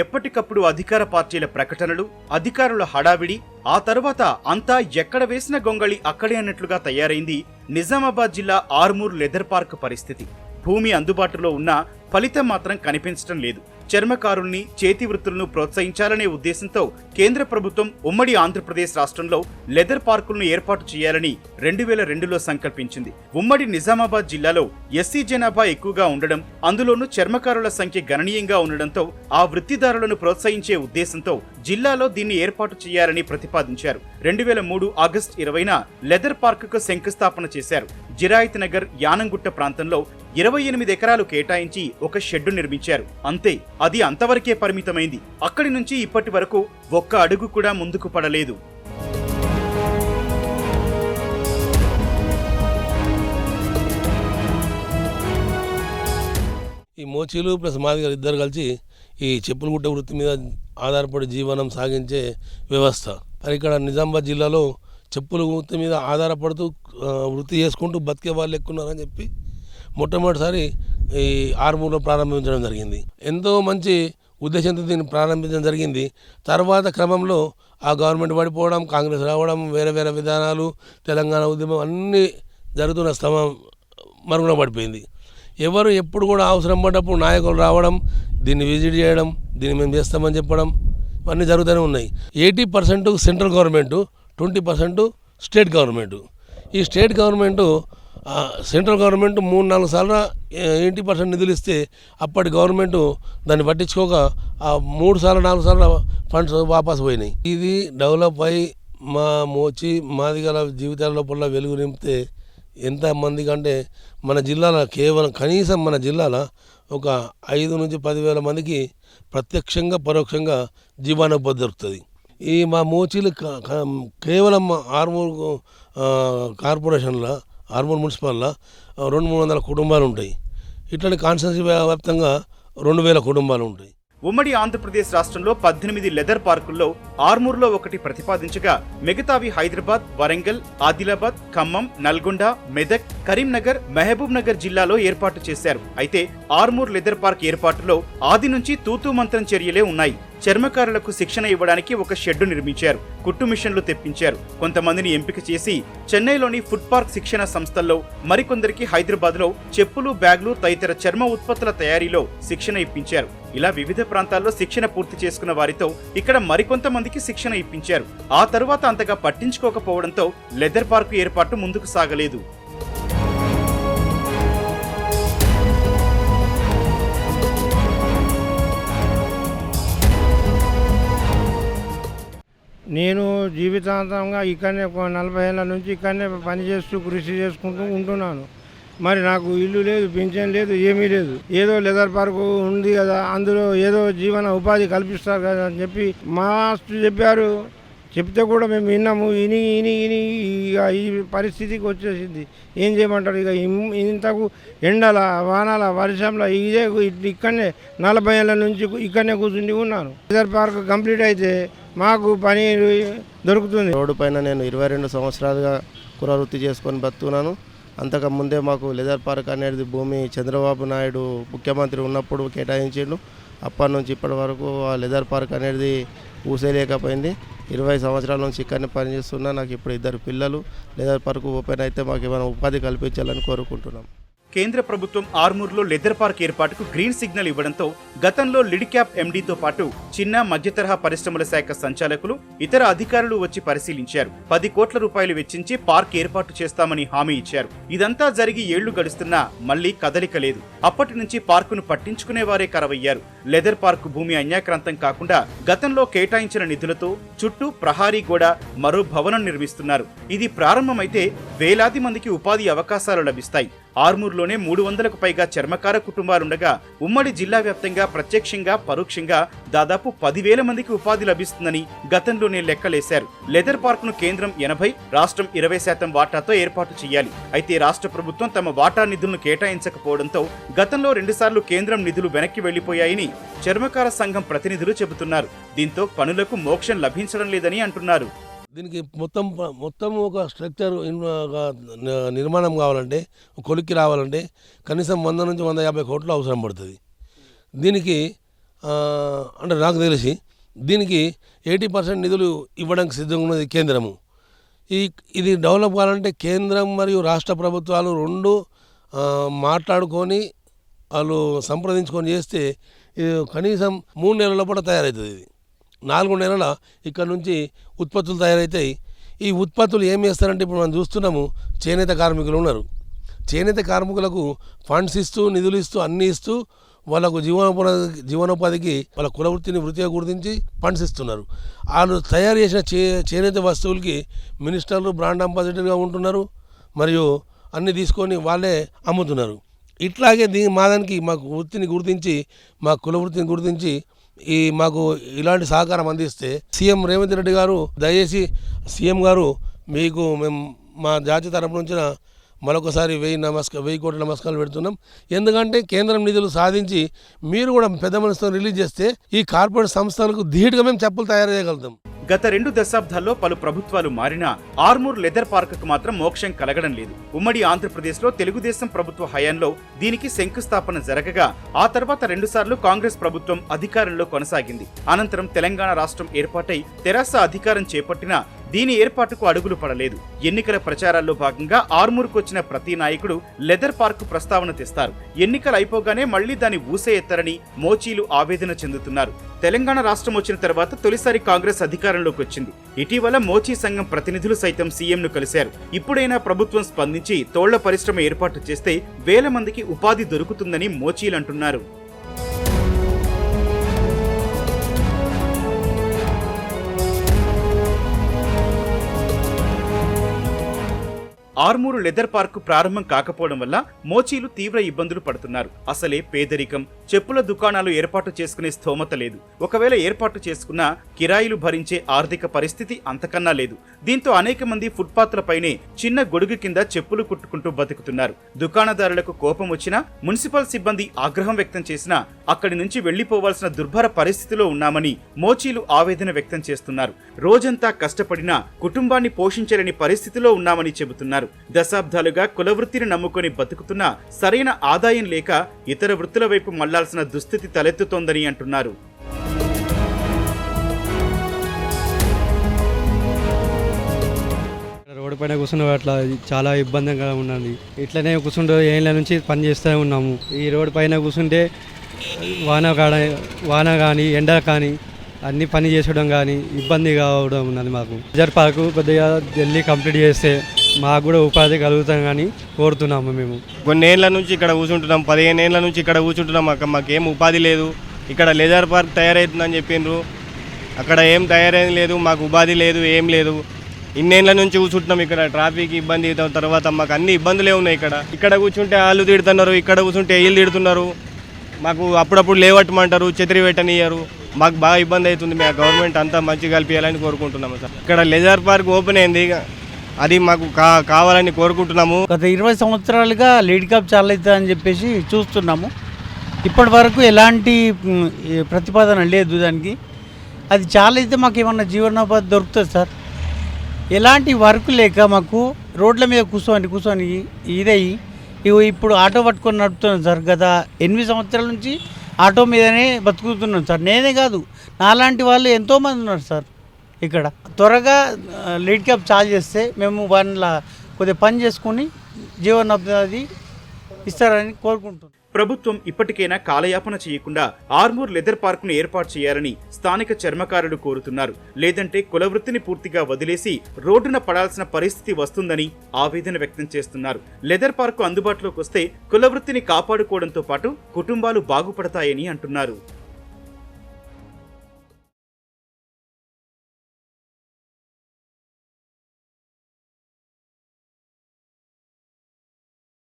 ఎప్పటికప్పుడు అధికార పార్టీల ప్రకటనలు అధికారుల హడావిడి ఆ తరువాత అంతా ఎక్కడ వేసిన గొంగళి అక్కడే అన్నట్లుగా తయారైంది నిజామాబాద్ జిల్లా ఆర్మూర్ లెదర్ పార్క్ పరిస్థితి. భూమి అందుబాటులో ఉన్నా ఫలితం మాత్రం కనిపించడం లేదు. చర్మకారుల్ని చేతి వృత్తులను ప్రోత్సహించాలనే ఉద్దేశంతో కేంద్ర ప్రభుత్వం ఉమ్మడి ఆంధ్రప్రదేశ్ రాష్ట్రంలో లెదర్ పార్కులను ఏర్పాటు చేయాలని రెండు వేల రెండులో సంకల్పించింది. ఉమ్మడి నిజామాబాద్ జిల్లాలో ఎస్సీ జనాభా ఎక్కువగా ఉండడం అందులోనూ చర్మకారుల సంఖ్య గణనీయంగా ఉండడంతో ఆ వృత్తిదారులను ప్రోత్సహించే ఉద్దేశంతో జిల్లాలో దీన్ని ఏర్పాటు చేయాలని ప్రతిపాదించారు. రెండు వేల మూడు ఆగస్టు ఇరవైన లెదర్ పార్కుకు శంకుస్థాపన చేశారు. జిరాయిత్ నగర్ యానంగుట్ట ప్రాంతంలో ఇరవై ఎనిమిది ఎకరాలు కేటాయించి ఒక షెడ్డు నిర్మించారు. అంతే అది అంతవరకే పరిమితమైంది. అక్కడి నుంచి ఇప్పటి వరకు ఒక్క అడుగు కూడా ముందుకు పడలేదు. ఈ మోచీలు ప్లస్ గారు ఇద్దరు కలిసి ఈ చెప్పులు గుట్ట వృత్తి మీద ఆధారపడి జీవనం సాగించే వ్యవస్థ. మరి ఇక్కడ నిజామాబాద్ జిల్లాలో చెప్పుల వృత్తి మీద ఆధారపడుతూ వృత్తి చేసుకుంటూ బతికే వాళ్ళు ఎక్కున్నారని చెప్పి మొట్టమొదటిసారి ఈ ఆర్మూర్లో ప్రారంభించడం జరిగింది. ఎంతో మంచి ఉద్దేశంతో దీన్ని ప్రారంభించడం జరిగింది. తర్వాత క్రమంలో ఆ గవర్నమెంట్ పడిపోవడం కాంగ్రెస్ రావడం వేరే వేరే విధానాలు తెలంగాణ ఉద్యమం అన్నీ జరుగుతున్న స్తమం మరుగున పడిపోయింది. ఎవరు ఎప్పుడు కూడా అవసరం పడ్డప్పుడు నాయకులు రావడం దీన్ని విజిట్ చేయడం దీన్ని మేము చేస్తామని చెప్పడం ఇవన్నీ జరుగుతూనే ఉన్నాయి. Eighty percent central government twenty percent state government. ఈ స్టేట్ గవర్నమెంటు సెంట్రల్ గవర్నమెంట్ మూడు నాలుగు సార్లు ఎయిటీ పర్సెంట్ నిధులు ఇస్తే అప్పటి గవర్నమెంట్ దాన్ని పట్టించుకోక ఆ మూడు సార్లు నాలుగు సార్లు ఫండ్స్ వాపస్ పోయినాయి. ఇది డెవలప్ అయి మా మోచి మాది గల జీవితాల లోపల వెలుగు నింపితే ఎంత మంది కంటే మన జిల్లాలో కేవలం కనీసం మన జిల్లాలో ఒక ఐదు నుంచి పదివేల మందికి ప్రత్యక్షంగా పరోక్షంగా జీవనోపాధి దొరుకుతుంది. ఈ మా మోచీలు కేవలం ఆర్మూర్ కార్పొరేషన్లో ఆర్మూర్ మున్సిపాల్లో రెండు మూడు వందల కుటుంబాలు ఉంటాయి. ఇట్లాంటి కాన్స్టిట్యూన్సీ వ్యాప్తంగా రెండు వేల కుటుంబాలు ఉంటాయి. ఉమ్మడి ఆంధ్రప్రదేశ్ రాష్ట్రంలో పద్దెనిమిది లెదర్ పార్కుల్లో ఆర్మూర్లో ఒకటి ప్రతిపాదించగా మిగతావి హైదరాబాద్ వరంగల్ ఆదిలాబాద్ ఖమ్మం నల్గొండ మెదక్ కరీంనగర్ మహబూబ్ నగర్ జిల్లాలో ఏర్పాటు చేశారు. అయితే ఆర్మూర్ లెదర్ పార్క్ ఏర్పాటులో ఆది నుంచి తూతూ మంత్రం చర్యలే ఉన్నాయి. చర్మకారులకు శిక్షణ ఇవ్వడానికి ఒక షెడ్డు నిర్మించారు. కుట్టు మిషన్లు తెప్పించారు. కొంతమందిని ఎంపిక చేసి చెన్నైలోని ఫుడ్ పార్క్ శిక్షణ సంస్థల్లో మరికొందరికి హైదరాబాద్లో చెప్పులు బ్యాగులు తదితర చర్మ ఉత్పత్తుల తయారీలో శిక్షణ ఇప్పించారు. ఇలా వివిధ ప్రాంతాల్లో శిక్షణ పూర్తి చేసుకున్న వారితో ఇక్కడ మరికొంతమందికి శిక్షణ ఇప్పించారు. ఆ తరువాత అంతగా పట్టించుకోకపోవడంతో లెదర్ పార్కు ఏర్పాటు ముందుకు సాగలేదు. నేను జీవితాంతంగా ఇక్కడనే నలభై ఏళ్ళ నుంచి ఇక్కడనే పని చేస్తూ కృషి చేసుకుంటూ ఉంటున్నాను. మరి నాకు ఇల్లు లేదు పింఛన్ లేదు ఏమీ లేదు. ఏదో లెదర్ పార్క్ ఉంది కదా అందులో ఏదో జీవన ఉపాధి కల్పిస్తారు కదా అని చెప్పి మాస్టర్ చెప్పారు. చెప్తే కూడా మేము విన్నాము ఇని ఇని ఇని ఇక ఈ పరిస్థితికి వచ్చేసింది. ఏం చేయమంటారు? ఇక ఇంతకు ఎండల వానల వర్షంలో ఇదే ఇక్కడనే నలభై ఏళ్ళ నుంచి ఇక్కడనే కూర్చుండి ఉన్నాను. లెదర్ పార్క్ కంప్లీట్ అయితే మాకు పని దొరుకుతుంది. రోడ్డు పైన నేను ఇరవై రెండు సంవత్సరాలుగా కుర వృత్తి చేసుకొని బతున్నాను అంతకు ముందే మాకు లెదర్ పార్క్ అనేది భూమి చంద్రబాబు నాయుడు ముఖ్యమంత్రి ఉన్నప్పుడు కేటాయించిండు. అప్పటి నుంచి ఇప్పటి వరకు ఆ లెదర్ పార్క్ అనేది ఊసేయలేకపోయింది ఇరవై సంవత్సరాల నుంచి ఇక్కడనే పనిచేస్తున్నా. నాకు ఇప్పుడు ఇద్దరు పిల్లలు. లెదర్ పార్క్ ఓపెన్ అయితే మాకు ఏమైనా ఉపాధి కల్పించాలని కోరుకుంటున్నాం. కేంద్ర ప్రభుత్వం ఆర్మూర్లో లెదర్ పార్క్ ఏర్పాటుకు గ్రీన్ సిగ్నల్ ఇవ్వడంతో గతంలో లిడిక్యాప్ ఎండీతో పాటు చిన్న మధ్యతరహా పరిశ్రమల శాఖ సంచాలకులు ఇతర అధికారులు వచ్చి పరిశీలించారు. పది కోట్ల రూపాయలు వెచ్చించి పార్క్ ఏర్పాటు చేస్తామని హామీ ఇచ్చారు. ఇదంతా జరిగి ఏళ్ళు గడుస్తున్నా మళ్ళీ కదలిక లేదు. అప్పటి నుంచి పార్కును పట్టించుకునేవారే కరవయ్యారు. లెదర్ పార్క్ భూమి అన్యాక్రాంతం కాకుండా గతంలో కేటాయించిన నిధులతో చుట్టూ ప్రహారీ గోడ మరో భవనం నిర్మిస్తున్నారు. ఇది ప్రారంభమైతే వేలాది మందికి ఉపాధి అవకాశాలు లభిస్తాయి. ఆర్మూర్లోనే మూడు వందలకు పైగా చర్మకార కుటుంబాలుండగా ఉమ్మడి జిల్లా వ్యాప్తంగా ప్రత్యక్షంగా పరోక్షంగా దాదాపు పదివేల మందికి ఉపాధి లభిస్తుందని గతంలోనే లెక్కలేశారు. లెదర్ పార్క్ను కేంద్రం ఎనభై రాష్ట్రం ఇరవై శాతం వాటాతో ఏర్పాటు చేయాలి. అయితే రాష్ట్ర ప్రభుత్వం తమ వాటా నిధులను కేటాయించకపోవడంతో గతంలో రెండుసార్లు కేంద్రం నిధులు వెనక్కి వెళ్ళిపోయాయని చర్మకార సంఘం ప్రతినిధులు చెబుతున్నారు. దీంతో పనులకు మోక్షం లభించడం లేదని అంటున్నారు. దీనికి మొత్తం మొత్తం ఒక స్ట్రక్చర్ ఒక నిర్మాణం కావాలంటే కొలిక్కి రావాలంటే కనీసం వంద నుంచి వంద యాభై కోట్లు అవసరం పడుతుంది. దీనికి అంటే నాకు తెలిసి దీనికి ఎయిటీ పర్సెంట్ నిధులు ఇవ్వడానికి సిద్ధంగా ఉన్నది కేంద్రము. ఈ ఇది డెవలప్ కావాలంటే కేంద్రం మరియు రాష్ట్ర ప్రభుత్వాలు రెండు మాట్లాడుకొని వాళ్ళు సంప్రదించుకొని చేస్తే ఇది కనీసం మూడు నెలల లోపల తయారవుతుంది ఇది. నాలుగు నెలల ఇక్కడ నుంచి ఉత్పత్తులు తయారవుతాయి ఈ ఉత్పత్తులు ఏం చేస్తారంటే ఇప్పుడు మనం చూస్తున్నాము చేనేత కార్మికులు ఉన్నారు. చేనేత కార్మికులకు ఫండ్స్ ఇస్తూ నిధులు ఇస్తూ అన్నీ ఇస్తూ వాళ్ళకు జీవనోపాధి జీవనోపాధికి వాళ్ళ కులవృత్తిని వృత్తిగా గుర్తించి ఫండ్స్ ఇస్తున్నారు. వాళ్ళు తయారు చేసిన చే చేనేత వస్తువులకి మినిస్టర్లు బ్రాండ్ అంబాసిడర్గా ఉంటున్నారు. మరియు అన్నీ తీసుకొని వాళ్ళే అమ్ముతున్నారు. ఇట్లాగే దీని మా దానికి మాకు వృత్తిని గుర్తించి మా కుల వృత్తిని గుర్తించి ఈ మాకు ఇలాంటి సహకారం అందిస్తే సీఎం రేవంత్ రెడ్డి గారు దయచేసి సీఎం గారు మీకు మేము మా జాతి తరపు నుంచి మరొకసారి వెయ్యి నమస్క వెయ్యి కోట్ల నమస్కారాలు పెడుతున్నాం. ఎందుకంటే కేంద్రం నిధులు సాధించి మీరు కూడా పెద్ద మనసుతో రిలీజ్ చేస్తే ఈ కార్పొరేట్ సంస్థలకు ధీటుగా మేము చెప్పులు తయారు చేయగలుగుతాం. గత రెండు దశాబ్దాల్లో పలు ప్రభుత్వాలు మారినా ఆర్మూర్ లెదర్ పార్క్ మాత్రం మోక్షం కలగడం లేదు. ఉమ్మడి ఆంధ్రప్రదేశ్లో తెలుగుదేశం ప్రభుత్వ హయాంలో దీనికి శంకుస్థాపన జరగగా ఆ తర్వాత రెండుసార్లు కాంగ్రెస్ ప్రభుత్వం అధికారంలో కొనసాగింది. అనంతరం తెలంగాణ రాష్ట్రం ఏర్పాటై తెరాస అధికారం చేపట్టిన దీని ఏర్పాటుకు అడుగులు పడలేదు. ఎన్నికల ప్రచారాల్లో భాగంగా ఆర్మూర్కు వచ్చిన ప్రతి నాయకుడు లెదర్ పార్క్ ప్రస్తావన తెస్తారు. ఎన్నికలు అయిపోగానే మళ్ళీ దాన్ని ఊసే ఎత్తారని మోచీలు ఆవేదన చెందుతున్నారు. తెలంగాణ రాష్ట్రం వచ్చిన తర్వాత తొలిసారి కాంగ్రెస్ అధికారంలోకి వచ్చింది. ఇటీవల మోచీ సంఘం ప్రతినిధులు సైతం సీఎంను కలిశారు. ఇప్పుడైనా ప్రభుత్వం స్పందించి తోళ్ళ పరిశ్రమ ఏర్పాటు చేస్తే వేల మందికి ఉపాధి దొరుకుతుందని మోచీలు ఆర్మూరు లెదర్ పార్క్ ప్రారంభం కాకపోవడం వల్ల మోచీలు తీవ్ర ఇబ్బందులు పడుతున్నారు. అసలే పేదరికం. చెప్పుల దుకాణాలు ఏర్పాటు చేసుకునే స్థోమత లేదు. ఒకవేళ ఏర్పాటు చేసుకున్నా కిరాయిలు భరించే ఆర్థిక పరిస్థితి అంతకన్నా లేదు. దీంతో అనేక మంది ఫుట్పాత్లపైనే చిన్న గొడుగు కింద చెప్పులు కుట్టుకుంటూ బతుకుతున్నారు. దుకాణదారులకు కోపం వచ్చినా మున్సిపల్ సిబ్బంది ఆగ్రహం వ్యక్తం చేసినా అక్కడి నుంచి వెళ్ళిపోవాల్సిన దుర్భర పరిస్థితిలో ఉన్నామని మోచీలు ఆవేదన వ్యక్తం చేస్తున్నారు. రోజంతా కష్టపడినా కుటుంబాన్ని పోషించలేని పరిస్థితిలో ఉన్నామని చెబుతున్నారు. దశాబ్దాలుగా కులవృత్తిని నమ్ముకొని బతుకుతున్నా సరైన ఆదాయం లేక ఇతర వృత్తుల వైపు మళ్ళాల్సిన దుస్థితి తలెత్తుతోందని అంటున్నారు. రోడ్డు పైన కూర్చున్న అట్లా చాలా ఇబ్బందిగా ఉన్నది. ఇట్లనే కూర్చుంటే ఏళ్ళ నుంచి పని చేస్తూ ఉన్నాము. ఈ రోడ్డు పైన కూర్చుంటే వాన కాడ వాన కానీ ఎండ కానీ అన్ని పని చేసడం కానీ ఇబ్బంది కావడం ఉన్నది మాకు. రిజర్వ్ పార్కు కొద్దిగా జల్లీ కంప్లీట్ చేస్తే మాకు కూడా ఉపాధి కలుగుతాం కానీ కోరుతున్నాము మేము. కొన్ని ఏళ్ళ నుంచి ఇక్కడ కూర్చుంటున్నాం పదిహేను ఏళ్ళ నుంచి ఇక్కడ కూర్చుంటున్నాం అక్కడ మాకేం ఉపాధి లేదు. ఇక్కడ లెజర్ పార్క్ తయారవుతుందని చెప్పిండ్రు. అక్కడ ఏం తయారైంది లేదు మాకు ఉపాధి లేదు ఏం లేదు. ఇన్నేళ్ళ నుంచి కూర్చుంటున్నాం ఇక్కడ ట్రాఫిక్ ఇబ్బంది తర్వాత మాకు అన్ని ఇబ్బందులే ఉన్నాయి ఇక్కడ. ఇక్కడ కూర్చుంటే వాళ్ళు తిడుతున్నారు ఇక్కడ కూర్చుంటే వీళ్ళు తిడుతున్నారు. మాకు అప్పుడప్పుడు లేవట్టమంటారు చెతిరి పెట్టనియ్యరు. మాకు బాగా ఇబ్బంది అవుతుంది మా గవర్నమెంట్ అంతా మంచిగా కలిపియాలని కోరుకుంటున్నాము సార్. ఇక్కడ లెజర్ పార్క్ ఓపెన్ అయింది అది మాకు కా కావాలని కోరుకుంటున్నాము. గత ఇరవై సంవత్సరాలుగా లేడీ కప్ చాలా అని చెప్పేసి చూస్తున్నాము. ఇప్పటి వరకు ఎలాంటి ప్రతిపాదన లేదు దానికి. అది చాలా అయితే మాకు ఏమన్నా జీవనోపాధి దొరుకుతుంది సార్. ఎలాంటి వర్క్ లేక మాకు రోడ్ల మీద కూర్చొని కూర్చొని ఇదయ్యి ఇవి ఇప్పుడు ఆటో పట్టుకొని నడుపుతున్నాం సార్. గత ఎనిమిది సంవత్సరాల నుంచి ఆటో మీదనే బతుకుతున్నాం సార్. నేనే కాదు నాలాంటి వాళ్ళు ఎంతోమంది ఉన్నారు సార్. ఇక్కడ. త్వరగా లీడ్ క్యాబ్ చార్జ్ చేస్తే మేము వాళ్ళ కొద్దిగా పని చేసుకుని జీవనోపాధి ఇస్తారని కోరుకుంటున్నాం. ప్రభుత్వం ఇప్పటికైనా కాలయాపన చేయకుండా ఆర్మూర్ లెదర్ పార్క్ను ఏర్పాటు చేయాలని స్థానిక చర్మకారులు కోరుతున్నారు. లేదంటే కులవృత్తిని పూర్తిగా వదిలేసి రోడ్డున పడాల్సిన పరిస్థితి వస్తుందని ఆవేదన వ్యక్తం చేస్తున్నారు. లెదర్ పార్కు అందుబాటులోకి వస్తే కులవృత్తిని కాపాడుకోవడంతో పాటు కుటుంబాలు బాగుపడతాయని అంటున్నారు.